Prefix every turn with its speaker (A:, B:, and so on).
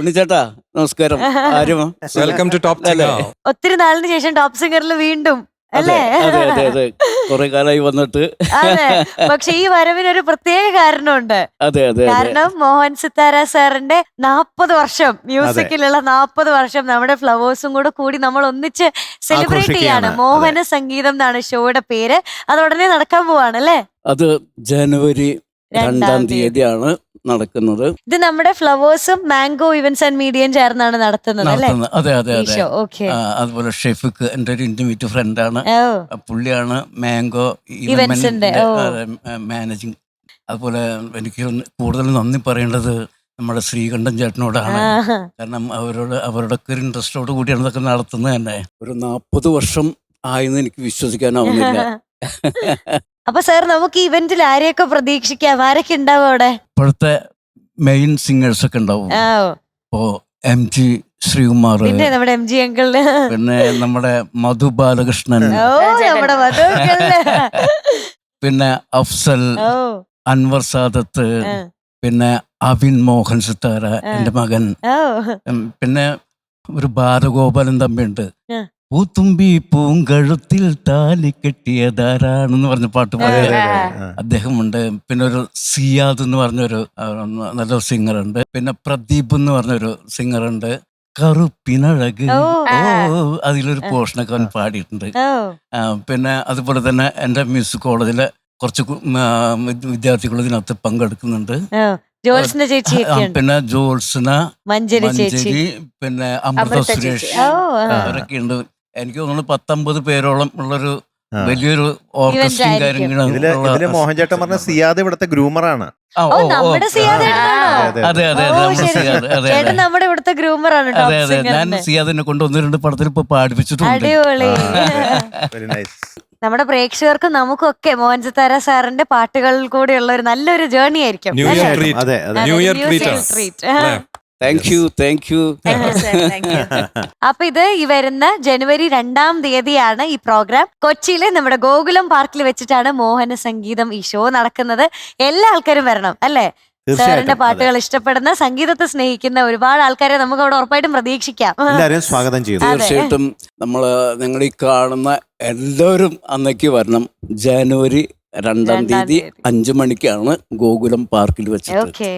A: ഉണ്ണിച്ചേട്ടാ നമസ്കാരം. ആരും
B: welcome to top?
C: ഒത്തിരി നാളിന് ശേഷം ടോപ്പ് സിംഗറിൽ വീണ്ടും
A: അതെ
C: അല്ലേ?
A: അതെ അതെ അതെ കുറെ കാലമായി വന്നിട്ട്.
C: അതെ പക്ഷെ ഈ വരവിന് ഒരു പ്രത്യേക കാരണമുണ്ട്.
A: അതെ അതെ അതെ.
C: കാരണം മോഹൻ സിത്താര സാറിന്റെ നാപ്പത് വർഷം മ്യൂസിക്കിലുള്ള നാപ്പത് വർഷം നമ്മുടെ ഫ്ലവേഴ്സും കൂടെ കൂടി നമ്മൾ ഒന്നിച്ച് സെലിബ്രേറ്റ് ചെയ്യാണ്. മോഹന സംഗീതം എന്നാണ് ഷോയുടെ പേര്. അത് ഉടനെ നടക്കാൻ പോവാണ് അല്ലേ?
A: അത് ജനുവരി
C: രണ്ടാം
A: തീയതിയാണ്. നടക്കുന്നത്.
C: ഇത് നമ്മുടെ ഫ്ലവേഴ്സും മാംഗോ ഇവന്റ്സ് ആൻഡ് മീഡിയയും ചേർന്നാണ് നടത്തുന്നത് അല്ലേ?
A: നടത്തുന്നത് അതെ അതെ
C: ഈ
A: അതെ ആ, അതുപോലെ ഷെഫിക്ക് എന്റെ ഒരു ഇന്റിമേറ്റ് ഫ്രണ്ടാണ്
C: ഓ.
A: പുള്ളിയാണ് മാംഗോ
C: ഇവന്റ്സിന്റെ ഓ.
A: മാനേജിങ്. അതുപോലെ എനിക്ക് കൂടുതൽ നന്ദി പറയേണ്ടത് നമ്മുടെ ശ്രീകണ്ഠൻ ചേട്ടനോടാണ്.
C: ആഹാ.
A: കാരണം അവരോട് അവരുടെയൊക്കെ ഒരു ഇൻട്രസ്റ്റോട് കൂടിയാണ് ഇതൊക്കെ നടത്തുന്നത് തന്നെ. ഒരു നാൽപ്പത് വർഷം ആയെന്ന് എനിക്ക് വിശ്വസിക്കാനാവുന്നില്ല.
C: അപ്പൊ സാർ നമുക്ക് ഇവന്റിൽ ആരെയൊക്കെ പ്രതീക്ഷിക്കാം? ആരൊക്കെ ഉണ്ടാവും അവിടെ?
A: ഇപ്പോഴത്തെ മെയിൻ സിംഗേഴ്സ് ഒക്കെ ഉണ്ടാവും. ഇപ്പോ എം ജി ശ്രീകുമാർ
C: പിന്നെ നമ്മുടെ എം ജി അങ്കിളിന്
A: പിന്നെ നമ്മുടെ മധു ബാലകൃഷ്ണൻ. പിന്നെ അഫ്സൽ അൻവർ സാദത്ത് പിന്നെ അവിൻ മോഹൻ സിത്താര എന്റെ മകൻ. പിന്നെ ഒരു ബാലഗോപാലൻ
C: തമ്പിയുണ്ട്.
A: പൂത്തുമ്പി പൂങ്കഴുത്തിൽ താലി കെട്ടിയതാരാണെന്ന് പറഞ്ഞ പാട്ട്
D: പാടിയത്.
A: അദ്ദേഹമുണ്ട്. പിന്നെ ഒരു സിയാദ് എന്ന് പറഞ്ഞൊരു നല്ല നല്ലൊരു സിംഗർ ഉണ്ട് പിന്നെ പ്രദീപ് എന്ന് പറഞ്ഞൊരു സിംഗർ ഉണ്ട് കറുപ്പിനഴക്.
C: ഓ.
A: അതിലൊരു പോർഷനൊക്കെ അവൻ പാടിയിട്ടുണ്ട്. പിന്നെ അതുപോലെ തന്നെ എന്റെ മ്യൂസിക് കോളേജിലെ കുറച്ച് വിദ്യാർത്ഥികൾ ഇതിനകത്ത് പങ്കെടുക്കുന്നുണ്ട്. ജോൾസിന്റെ
C: ഉണ്ട്
A: പിന്നെ ജോൾസിന
C: മഞ്ജരി ചേച്ചി.
A: പിന്നെ അമൃത സുരേഷ്. അവരൊക്കെ ഉണ്ട് എനിക്ക് തോന്നുന്നു പത്തൊമ്പത് പേരോളം ഉള്ളൊരു. വലിയൊരു ഓർക്കസ്ട്രയും. കാര്യങ്ങളും
D: മോഹൻചേട്ടൻ മോഹൻ ചേട്ടൻ പറഞ്ഞ സിയാദ് ഇവിടുത്തെ ഗ്രൂമറാണ്
C: ആണ്.
D: അതെ,
A: അതെ അതെ. അതെ നമ്മുടെ
C: ഇവിടുത്തെ ഗ്രൂമറാണ്
A: അതെ അതെ. ഞാൻ സിയാദിനെ കൊണ്ട് ഒന്ന് രണ്ട് പടത്തിൽ ഇപ്പൊ പാടിപ്പിച്ചിട്ടുണ്ട്.
C: അടിപൊളി.
D: വെരി നൈസ്
C: നമ്മുടെ പ്രേക്ഷകർക്കും നമുക്കൊക്കെ മോഹൻ സിത്താര സാറിന്റെ പാട്ടുകളിൽ കൂടെയുള്ള ഒരു നല്ലൊരു ജേർണി ആയിരിക്കും.
B: ന്യൂ
C: അല്ലേ?
B: Year treat
A: thank you thank you
C: അപ്പൊ ഇത് ഈ വരുന്ന ജനുവരി രണ്ടാം തീയതിയാണ് ഈ പ്രോഗ്രാം. കൊച്ചിയിലെ നമ്മുടെ ഗോകുലം പാർക്കിൽ വെച്ചിട്ടാണ് മോഹന സംഗീതം ഈ ഷോ നടക്കുന്നത്. എല്ലാ ആൾക്കാരും വരണം അല്ലേ? സാറിന്റെ പാട്ടുകൾ ഇഷ്ടപ്പെടുന്ന സംഗീതത്തെ സ്നേഹിക്കുന്ന ഒരുപാട് ആൾക്കാരെ നമുക്ക് അവിടെ ഉറപ്പായിട്ടും പ്രതീക്ഷിക്കാം.
D: എല്ലാവരെയും സ്വാഗതം ചെയ്യുന്നു.
A: തീർച്ചയായിട്ടും നമ്മൾ നിങ്ങൾ ഈ കാണുന്ന എല്ലാവരും അന്നേക്ക് വരണം. ജനുവരി രണ്ടാം
C: തീയതി.
A: അഞ്ചു മണിക്കാണ് ഗോകുലം പാർക്കിൽ വെച്ചിട്ട്.
C: ഓക്കെ